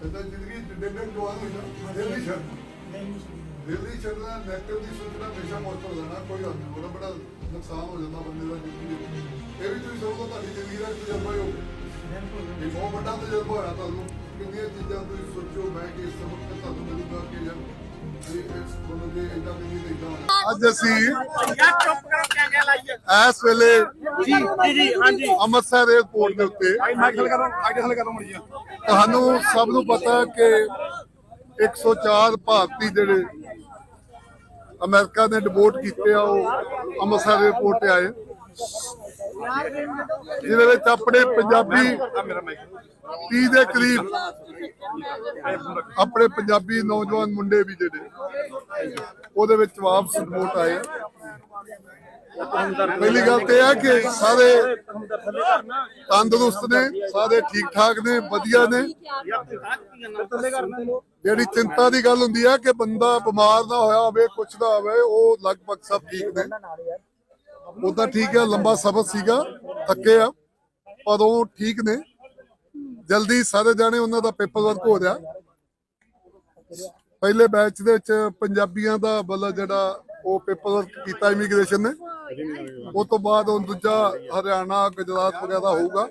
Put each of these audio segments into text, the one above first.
ਇਹਦਾ ਜ਼ਿੰਦਗੀ ਜਿੱਡੇ ਤੱਕ ਜਵਾਨ ਹੋਈ ਨਾ ਦਿਲ ਨਹੀਂ ਛੱਡਦਾ ਛੱਡਣਾ। ਨੈਗੇਟਿਵ ਦੀ ਸੋਚਣਾ ਹਮੇਸ਼ਾ ਮੌਤ ਹੋ ਜਾਣਾ ਕੋਈ ਹੱਦ ਨਹੀਂ ਬੜਾ ਬੜਾ ਨੁਕਸਾਨ ਹੋ ਜਾਂਦਾ ਬੰਦੇ ਦਾ ਜ਼ਿੰਦਗੀ ਇਹ ਵੀ ਤੁਸੀਂ ਸੋਚੋ ਤੁਹਾਡੀ ਜ਼ਿੰਦਗੀ ਦਾ ਤਜਰਬਾ ਹੋ ਇਹ ਬਹੁਤ ਵੱਡਾ ਤਜਰਬਾ ਹੋਇਆ ਤੁਹਾਨੂੰ। ਕਿੰਨੀਆਂ ਚੀਜ਼ਾਂ ਤੁਸੀਂ ਸੋਚੋ ਮੈਂ ਕਿ ਇਸ ਵਕਤ ਤੁਹਾਨੂੰ ਮਿਲੂਗਾ ਕਿ ਯਾਰ ਅੱਜ ਅਸੀਂ ਯਾਰ ਚੁੱਪ ਕਰੋ ਕਿਆ ਕਿਆ ਲਾਈਏ? ਇਸ ਵੇਲੇ ਜੀ ਜੀ ਜੀ ਹਾਂਜੀ। ਅੰਮ੍ਰਿਤਸਰ 에ਅਰਪੋਰਟ ਦੇ ਉੱਤੇ ਤੁਹਾਨੂੰ ਸਭ ਨੂੰ ਪਤਾ ਕਿ 104 ਭਾਰਤੀ ਜਿਹੜੇ ਅਮਰੀਕਾ ਨੇ ਡਿਪੋਰਟ ਕੀਤੇ ਆ ਉਹ ਅੰਮ੍ਰਿਤਸਰ 에ਅਰਪੋਰਟ ਤੇ ਆਏ। ਜਿਹਦੇ ਵਿੱਚ ਆਪਣੇ ਪੰਜਾਬੀ ਆ ਮੇਰਾ ਮਾਈਕ 30 ਦੇ ਕਰੀਬ ਆਪਣੇ ਪੰਜਾਬੀ ਨੌਜਵਾਨ ਮੁੰਡੇ ਵੀ ਜਿਹੜੇ, ਉਹਦੇ ਵਿੱਚ ਵਾਪਸ ਰਿਪੋਰਟ ਆਏ। ਪਹਿਲੀ ਗੱਲ ਤੇ ਇਹ ਕਿ ਸਾਰੇ ਤੰਦਰੁਸਤ ਨੇ, ਸਾਰੇ ਠੀਕ ਠਾਕ ਨੇ, ਵਧੀਆ ਨੇ। ਜਿਹੜੀ ਚਿੰਤਾ ਦੀ ਗੱਲ ਹੁੰਦੀ ਹੈ ਕਿ ਬੰਦਾ ਬਿਮਾਰ ਨਾ ਹੋਇਆ ਹੋਵੇ, ਕੁਛ ਨਾ ਹੋਵੇ, ਉਹ ਲਗਭਗ ਸਭ ਠੀਕ ਨੇ। ਉਦਾਂ ਠੀਕ ਆ ਲੰਬਾ ਸਫ਼ਰ ਸੀਗਾ, ਥੱਕੇ ਆ, ਪਰ ਉਹ ਠੀਕ ਨੇ। ਜਲਦੀ ਸਾਰੇ ਜਾਣੇ ਉਹਨਾਂ ਦਾ ਪੇਪਰ ਵਰਕ ਹੋ ਰਿਹਾ। ਪਹਿਲੇ ਬੈਚ ਦੇ ਵਿੱਚ ਪੰਜਾਬੀਆਂ ਦਾ ਮਤਲਬ ਜਿਹੜਾ ਉਹ ਪੇਪਰ ਵਰਕ ਕੀਤਾ ਇਮੀਗ੍ਰੇਸ਼ਨ ਨੇ। ਉਸ ਤੋਂ ਬਾਅਦ ਉਹ ਦੂਜਾ ਹਰਿਆਣਾ, ਗੁਜਰਾਤ ਵਗੈਰਾ ਹੋਊਗਾ।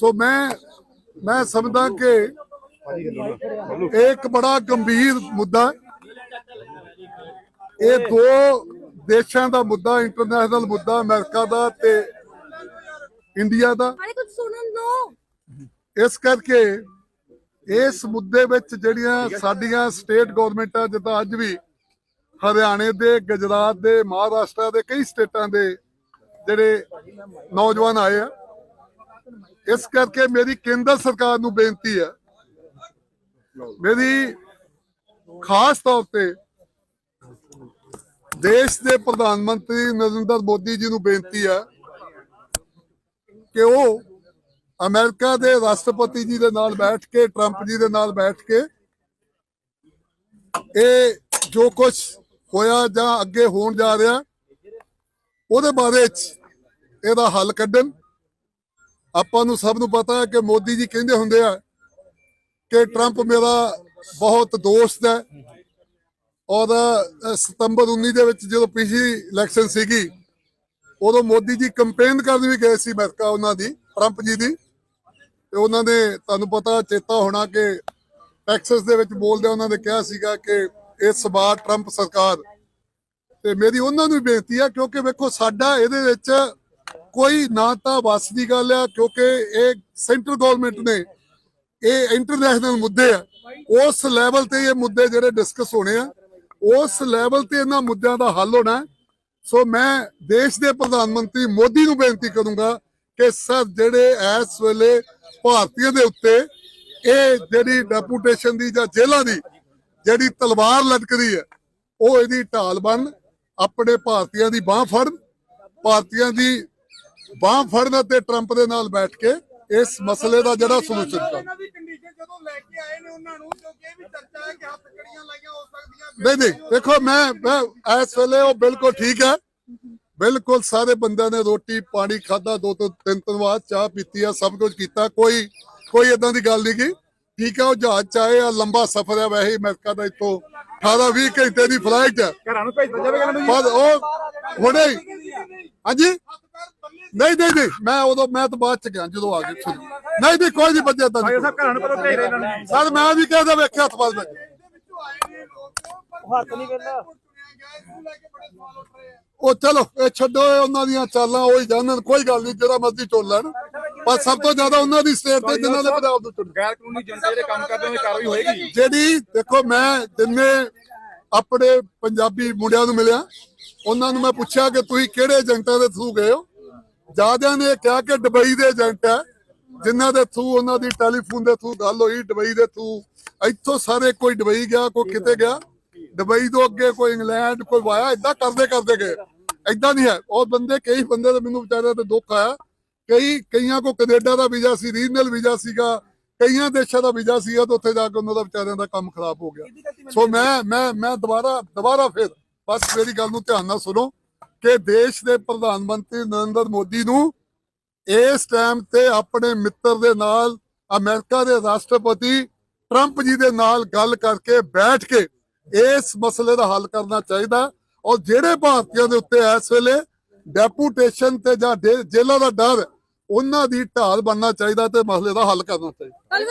ਸੋ ਮੈਂ ਮੈਂ ਸਮਝਦਾ ਕਿ ਇਹ ਇੱਕ ਬੜਾ ਗੰਭੀਰ ਮੁੱਦਾ ਇਹ ਦੋ ਦੇਸ਼ਾਂ ਦਾ ਮੁੱਦਾ ਇੰਟਰਨੈਸ਼ਨਲ ਮੁੱਦਾ, ਅਮਰੀਕਾ ਦਾ ਤੇ ਇੰਡੀਆ ਦਾ। ਅਰੇ ਇਸ ਕਰਕੇ ਇਸ ਮੁੱਦੇ ਵਿੱਚ ਜਿਹੜੀਆਂ ਸਾਡੀਆਂ ਸਟੇਟ ਗਵਰਨਮੈਂਟਾਂ, ਜਿੱਦਾਂ ਅੱਜ ਵੀ ਹਰਿਆਣੇ ਦੇ, ਗੁਜਰਾਤ ਦੇ, ਮਹਾਰਾਸ਼ਟਰ ਦੇ ਕਈ ਸਟੇਟਾਂ ਦੇ ਜਿਹੜੇ ਨੌਜਵਾਨ ਆਏ ਆ, ਇਸ ਕਰਕੇ ਮੇਰੀ ਕੇਂਦਰ ਸਰਕਾਰ ਨੂੰ ਬੇਨਤੀ ਹੈ ਮੇਰੀ ਖਾਸ ਤੌਰ ਤੇ ਦੇਸ਼ ਦੇ ਪ੍ਰਧਾਨ ਮੰਤਰੀ ਨਰਿੰਦਰ ਮੋਦੀ ਜੀ ਨੂੰ ਬੇਨਤੀ ਹੈ ਕਿ ਉਹ ਅਮਰੀਕਾ ਦੇ ਰਾਸ਼ਟਰਪਤੀ ਜੀ ਦੇ ਨਾਲ ਬੈਠ ਕੇ, ਟਰੰਪ ਜੀ ਦੇ ਨਾਲ ਬੈਠ ਕੇ ਇਹ ਜੋ ਕੁਝ ਹੋਇਆ ਜਾਂ ਅੱਗੇ ਹੋਣ ਜਾ ਰਿਹਾ, ਉਹਦੇ ਬਾਰੇ ਚ ਇਹਦਾ ਹੱਲ ਕੱਢਣ। ਆਪਾਂ ਨੂੰ ਸਭ ਨੂੰ ਪਤਾ ਹੈ ਕਿ ਮੋਦੀ ਜੀ ਕਹਿੰਦੇ ਹੁੰਦੇ ਆ ਕਿ ਟਰੰਪ ਮੇਰਾ ਬਹੁਤ ਦੋਸਤ ਹੈ ਔਰ ਸਤੰਬਰ 19 ਦੇ ਵਿੱਚ ਜਦੋਂ ਪਿਛਲੀ ਇਲੈਕਸ਼ਨ ਸੀਗੀ, ਉਦੋਂ ਮੋਦੀ ਜੀ ਕੰਪੇਨ ਕਰਨ ਵੀ ਗਏ ਸੀ ਅਮਰੀਕਾ ਉਹਨਾਂ ਦੀ, ਟਰੰਪ ਜੀ ਦੀ। ਤੇ ਉਹਨਾਂ ਨੇ ਤੁਹਾਨੂੰ ਪਤਾ ਚੇਤਾ ਹੋਣਾ ਕਿ ਟੈਕਸਸ ਦੇ ਵਿੱਚ ਬੋਲਦੇ ਉਹਨਾਂ ਨੇ ਕਿਹਾ ਸੀਗਾ ਕਿ ਇਸ ਵਾਰ ਟਰੰਪ ਸਰਕਾਰ। ਤੇ ਮੇਰੀ ਉਹਨਾਂ ਨੂੰ ਬੇਨਤੀ ਆ, ਕਿਉਂਕਿ ਵੇਖੋ, ਸਾਡਾ ਇਹਦੇ ਵਿੱਚ ਕੋਈ ਨਾ ਤਾਂ ਵਸ ਦੀ ਗੱਲ ਆ, ਕਿਉਂਕਿ ਇਹ ਸੈਂਟਰ ਗਵਰਨਮੈਂਟ ਨੇ, ਇਹ ਇੰਟਰਨੈਸ਼ਨਲ ਮੁੱਦੇ ਆ। ਉਸ ਲੈਵਲ ਤੇ ਇਹ ਮੁੱਦੇ ਜਿਹੜੇ ਡਿਸਕਸ ਹੋਣੇ ਆ, ਉਸ ਲੈਵਲ ਤੇ ਇਹਨਾਂ ਮੁੱਦਿਆਂ ਦਾ ਹੱਲ ਹੋਣਾ। ਸੋ ਮੈਂ ਦੇਸ਼ ਦੇ ਪ੍ਰਧਾਨ ਮੰਤਰੀ ਮੋਦੀ ਨੂੰ ਬੇਨਤੀ ਕਰੂੰਗਾ ਕਿ ਸਰ, ਜਿਹੜੇ ਇਸ ਵੇਲੇ ਭਾਰਤੀਆਂ ਦੇ ਉੱਤੇ ਇਹ ਜਿਹੜੀ ਡੈਪੂਟੇਸ਼ਨ ਦੀ ਜਾਂ ਜੇਲ੍ਹਾਂ ਦੀ ਜਿਹੜੀ ਤਲਵਾਰ ਲਟਕਦੀ ਹੈ ਉਹ ਇਹਦੀ ਢਾਲ ਬਣ ਆਪਣੇ ਭਾਰਤੀਆਂ ਦੀ ਬਾਹ ਫੜਨ ਭਾਰਤੀਆਂ ਦੀ ਬਾਹ ਫੜਨ ਅਤੇ ਟਰੰਪ ਦੇ ਨਾਲ ਬੈਠ ਕੇ ਇਸ ਮਸਲੇ ਦਾ ਜਿਹੜਾ ਸੋਲੂਸ਼ਨ ਕਰਨ ਇਹਨਾਂ ਦੀ ਕੰਡੀਸ਼ਨ ਜਦੋਂ ਲੈ ਕੇ ਆਏ ਨੇ ਉਹਨਾਂ ਨੂੰ ਕਿਉਂਕਿ ਇਹ ਵੀ ਚਰਚਾ ਹੈ ਕਿ ਹੱਥ ਕੜੀਆਂ ਲਾਈਆਂ ਹੋ ਸਕਦੀਆਂ ਨਹੀਂ ਨਹੀਂ ਦੇਖੋ ਮੈਂ ਇਸ ਵੇਲੇ ਉਹ ਬਿਲਕੁਲ ਠੀਕ ਹੈ। ਬਿਲਕੁਲ ਸਾਰੇ ਬੰਦਿਆਂ ਨੇ ਰੋਟੀ ਪਾਣੀ ਖਾਦਾ ਦੋ ਤੋਂ ਤਿੰਨ ਤਿੰਨ ਵਾਰ ਚਾਹ ਪੀਤੀ ਆ ਸਭ ਕੁਝ ਕੀਤਾ। ਕੋਈ ਕੋਈ ਇਦਾਂ ਦੀ ਗੱਲ ਨਹੀਂ ਕੀ ਠੀਕ ਹੈ ਉਹ ਜਹਾਜ਼ ਚ ਆਏ ਆ ਲੰਬਾ ਸਫ਼ਰ ਹੈ ਵੈਸੇ ਅਮਰੀਕਾ ਦਾ ਇੱਥੋਂ। 18 20 ਘੰਟੇ ਦੀ ਫਲਾਈਟ ਹੈ ਘਰਾਂ ਨੂੰ ਭੇਜਦਾ ਜਾਵੇਗਾ ਇਹਨਾਂ ਨੂੰ ਪਰ ਉਹ ਹੁਣੇ ਹਾਂਜੀ? ਨਹੀਂ ਨਹੀਂ ਨਹੀਂ ਮੈਂ ਉਦੋਂ ਮੈਂ ਤਾਂ ਬਾਅਦ ਚ ਗਿਆ ਜਦੋਂ ਆ ਗਏ ਨਹੀਂ ਨਹੀਂ ਕੋਈ ਨਹੀਂ ਬੱਜਿਆ ਤਾਂ ਸਭ ਘਰਾਂ ਨੂੰ ਪਤਾ ਭੇਜ ਰਹੇ ਇਹਨਾਂ ਨੂੰ ਸਰ ਮੈਂ ਵੀ ਕਹਿੰਦਾ ਵੇਖਿਆ ਹੱਥ ਪਾਸ ਬੱਜੇ ਹੱਥ ਨਹੀਂ ਕਹਿੰਦਾ ਉਹ ਚਲੋ ਇਹ ਛੱਡੋ ਇਹ ਉਹਨਾਂ ਦੀਆਂ ਚਾਲਾਂ ਉਹ ਹੀ ਜਾਣਨ ਕੋਈ ਗੱਲ ਨਹੀਂ ਜਿਹੜਾ ਮਰਜ਼ੀ ਚੁਣ ਲੈਣ। ਪਰ ਸਭ ਤੋਂ ਜ਼ਿਆਦਾ ਉਹਨਾਂ ਦੀ ਸਟੇਟ ਤੇ ਜਿਨ੍ਹਾਂ ਦੇ ਪੰਜਾਬ ਤੋਂ ਚੁਣ ਗੈਰ ਕਾਨੂੰਨੀ ਜਨਤਾ ਜਿਹੜੇ ਕੰਮ ਕਰਦੇ ਦੀ ਕਾਰਵਾਈ ਹੋਏਗੀ? ਜਿਹੜੀ ਦੇਖੋ ਮੈਂ ਜਿੰਨੇ ਆਪਣੇ ਪੰਜਾਬੀ ਮੁੰਡਿਆਂ ਨੂੰ ਮਿਲਿਆ ਉਹਨਾਂ ਨੂੰ ਮੈਂ ਪੁੱਛਿਆ ਕਿ ਤੁਸੀਂ ਕਿਹੜੇ ਏਜੰਟਾਂ ਦੇ ਥਰੂ ਗਏ ਹੋ? ਜਿਆਦਿਆਂ ਨੇ ਕਿਹਾ ਕਿ ਦੁਬਈ ਦੇ ਏਜੰਟ ਹੈ ਜਿਨ੍ਹਾਂ ਦੇ ਥਰੂ ਉਹਨਾਂ ਦੀ ਟੈਲੀਫੋਨ ਦੇ ਥਰੂ ਗੱਲ ਹੋਈ ਦੁਬਈ ਦੇ ਥਰੂ ਇੱਥੋਂ ਸਾਰੇ ਕੋਈ ਦੁਬਈ ਗਿਆ ਕੋਈ ਕਿਤੇ ਗਿਆ। ਦੁਬਈ ਤੋਂ ਅੱਗੇ ਕੋਈ ਇੰਗਲੈਂਡ, ਕੋਈ ਵਾਇਆ ਇਦਾਂ ਕਰਦੇ ਕਰਦੇ ਗਏ। ਇਦਾਂ ਨਹੀਂ ਹੈ। ਉਹ ਬੰਦੇ, ਕਈ ਬੰਦੇ ਤੇ ਮੈਨੂੰ ਵਿਚਾਰਿਆਂ ਤੇ ਦੁੱਖ ਆਇਆ। ਕਈ, ਕਈਆਂ ਕੋ ਕੈਨੇਡਾ ਦਾ ਵੀਜ਼ਾ ਸੀ, ਰੀਜਨਲ ਵੀਜ਼ਾ ਸੀਗਾ। ਕਈਆਂ ਦੇਸ਼ਾਂ ਦਾ ਵੀਜ਼ਾ ਸੀਗਾ ਤੇ ਉੱਥੇ ਜਾ ਕੇ ਉਹਨਾਂ ਦਾ ਵਿਚਾਰਿਆਂ ਦਾ ਕੰਮ ਖਰਾਬ ਹੋ ਗਿਆ। ਸੋ ਮੈਂ ਮੈਂ ਮੈਂ ਦੁਬਾਰਾ ਦੁਬਾਰਾ ਫਿਰ ਬਸ ਮੇਰੀ ਗੱਲ ਨੂੰ ਧਿਆਨ ਨਾਲ ਸੁਣੋ ਕਿ ਦੇਸ਼ ਦੇ ਪ੍ਰਧਾਨ ਮੰਤਰੀ ਨਰਿੰਦਰ ਮੋਦੀ ਨੂੰ ਇਸ ਟਾਈਮ ਤੇ ਆਪਣੇ ਮਿੱਤਰ ਦੇ ਨਾਲ ਅਮਰੀਕਾ ਦੇ ਰਾਸ਼ਟਰਪਤੀ ਟਰੰਪ ਜੀ ਦੇ ਨਾਲ ਗੱਲ ਕਰਕੇ ਬੈਠ ਕੇ ਇਸ ਮਸਲੇ ਦਾ ਹੱਲ ਕਰਨਾ ਚਾਹੀਦਾ ਔਰ ਜਿਹੜੇ ਭਾਰਤੀਆਂ ਦੇ ਉੱਤੇ ਇਸ ਵੇਲੇ ਡੈਪੂਟੇਸ਼ਨ ਤੇ ਜਾਂ ਦੇ- ਜੇਲ੍ਹਾਂ ਦਾ ਡਰ, ਉਹਨਾਂ ਦੀ ਢਾਲ ਬਣਨਾ ਚਾਹੀਦਾ ਤੇ ਮਸਲੇ ਦਾ ਹੱਲ ਕਰਨਾ ਚਾਹੀਦਾ।